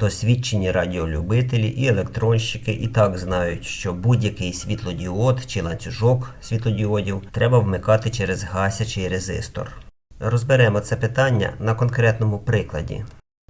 Досвідчені радіолюбителі і електронщики і так знають, що будь-який світлодіод чи ланцюжок світлодіодів треба вмикати через гасячий резистор. Розберемо це питання на конкретному прикладі.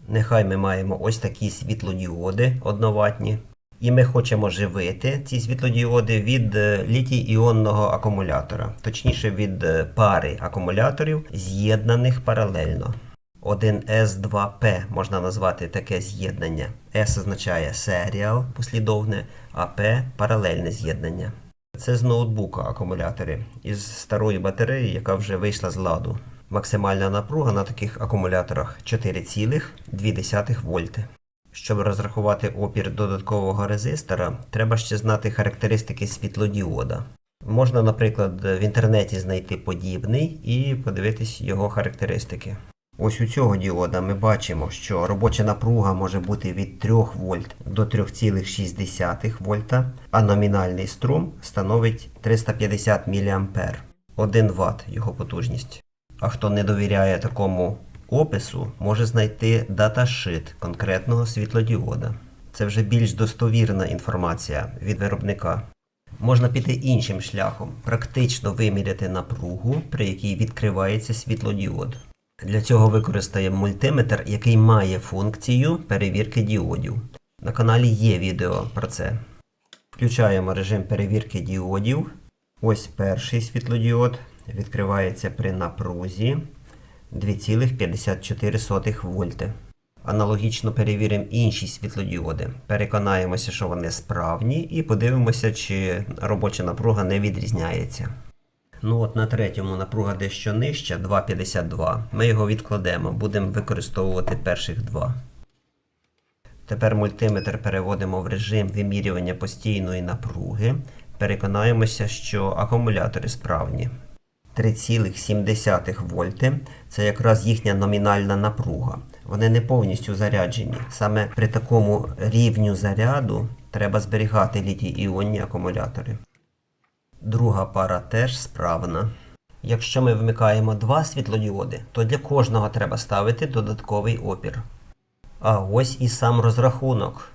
Нехай ми маємо ось такі світлодіоди одноватні, і ми хочемо живити ці світлодіоди від е, літій-іонного акумулятора, точніше від е, пари акумуляторів, з'єднаних паралельно. Один S2P можна назвати таке з'єднання. S означає серіал послідовне, а P паралельне з'єднання. Це з ноутбука акумулятори із старої батареї, яка вже вийшла з ладу. Максимальна напруга на таких акумуляторах 4,2 вольти. Щоб розрахувати опір додаткового резистора, треба ще знати характеристики світлодіода. Можна, наприклад, в інтернеті знайти подібний і подивитись його характеристики. Ось у цього діода ми бачимо, що робоча напруга може бути від 3 вольт до 3,6 вольта, а номінальний струм становить 350 мА. 1 Вт його потужність. А хто не довіряє такому опису, може знайти даташит конкретного світлодіода. Це вже більш достовірна інформація від виробника. Можна піти іншим шляхом, практично виміряти напругу, при якій відкривається світлодіод. Для цього використаємо мультиметр, який має функцію перевірки діодів. На каналі є відео про це. Включаємо режим перевірки діодів. Ось перший світлодіод відкривається при напрузі 2,54 вольти. Аналогічно перевіримо інші світлодіоди. Переконаємося, що вони справні, і подивимося, чи робоча напруга не відрізняється. Ну от на третьому напруга дещо нижча, 2,52. Ми його відкладемо, будемо використовувати перших два. Тепер мультиметр переводимо в режим вимірювання постійної напруги. Переконаємося, що акумулятори справні. 3,7 вольти це якраз їхня номінальна напруга. Вони не повністю заряджені. Саме при такому рівню заряду треба зберігати літій-іонні акумулятори. Друга пара теж справна. Якщо ми вмикаємо два світлодіоди, то для кожного треба ставити додатковий опір. А ось і сам розрахунок.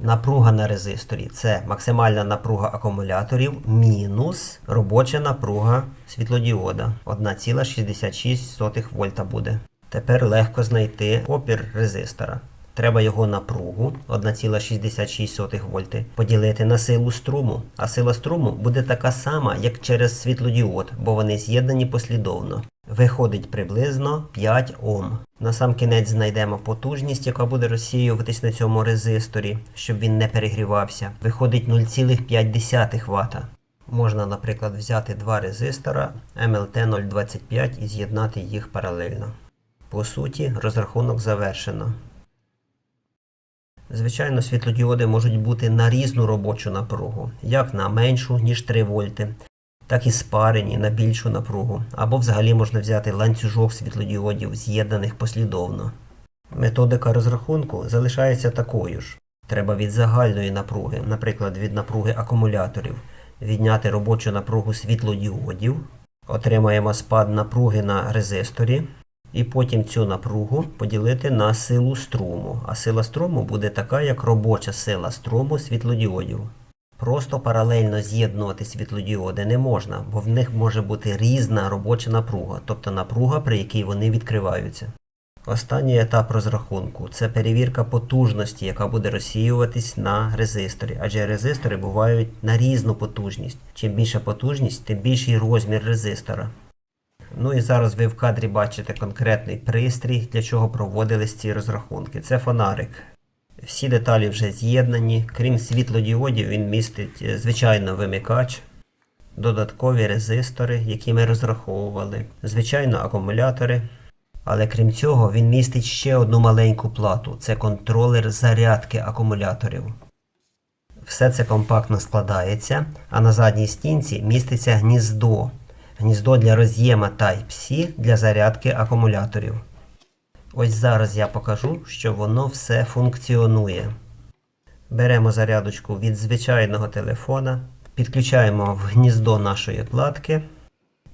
Напруга на резисторі це максимальна напруга акумуляторів мінус робоча напруга світлодіода 1,66 вольта буде. Тепер легко знайти опір резистора. Треба його напругу 1,66 вольти поділити на силу струму. А сила струму буде така сама, як через світлодіод, бо вони з'єднані послідовно. Виходить приблизно 5 Ом. На сам кінець знайдемо потужність, яка буде розсіюватись на цьому резисторі, щоб він не перегрівався. Виходить 0,5 Вт. Можна, наприклад, взяти два резистора MLT 025 і з'єднати їх паралельно. По суті, розрахунок завершено. Звичайно, світлодіоди можуть бути на різну робочу напругу, як на меншу, ніж 3 вольти, так і спарені на більшу напругу, або взагалі можна взяти ланцюжок світлодіодів, з'єднаних послідовно. Методика розрахунку залишається такою ж. Треба від загальної напруги, наприклад, від напруги акумуляторів, відняти робочу напругу світлодіодів, отримаємо спад напруги на резисторі, і потім цю напругу поділити на силу струму. А сила струму буде така, як робоча сила струму світлодіодів. Просто паралельно з'єднувати світлодіоди не можна, бо в них може бути різна робоча напруга, тобто напруга, при якій вони відкриваються. Останній етап розрахунку це перевірка потужності, яка буде розсіюватись на резисторі, адже резистори бувають на різну потужність. Чим більша потужність, тим більший розмір резистора. Ну і зараз ви в кадрі бачите конкретний пристрій, для чого проводились ці розрахунки. Це фонарик. Всі деталі вже з'єднані. Крім світлодіодів, він містить е, звичайно вимикач, додаткові резистори, які ми розраховували, звичайно, акумулятори. Але крім цього, він містить ще одну маленьку плату це контролер зарядки акумуляторів. Все це компактно складається, а на задній стінці міститься гніздо. Гніздо для роз'єма Type-C для зарядки акумуляторів. Ось зараз я покажу, що воно все функціонує. Беремо зарядочку від звичайного телефона, підключаємо в гніздо нашої платки.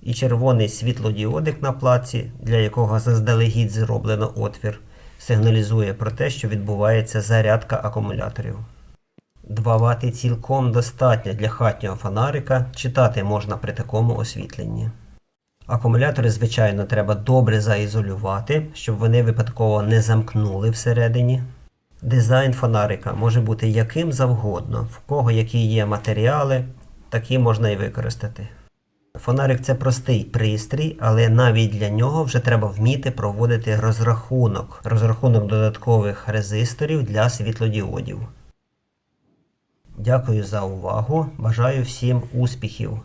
І червоний світлодіодик на платці, для якого заздалегідь зроблено отвір, сигналізує про те, що відбувається зарядка акумуляторів. 2 Вт цілком достатньо для хатнього фонарика, читати можна при такому освітленні. Акумулятори, звичайно, треба добре заізолювати, щоб вони випадково не замкнули всередині. Дизайн фонарика може бути яким завгодно, в кого які є матеріали, такі можна і використати. Фонарик це простий пристрій, але навіть для нього вже треба вміти проводити розрахунок, розрахунок додаткових резисторів для світлодіодів. Дякую за увагу. Бажаю всім успіхів!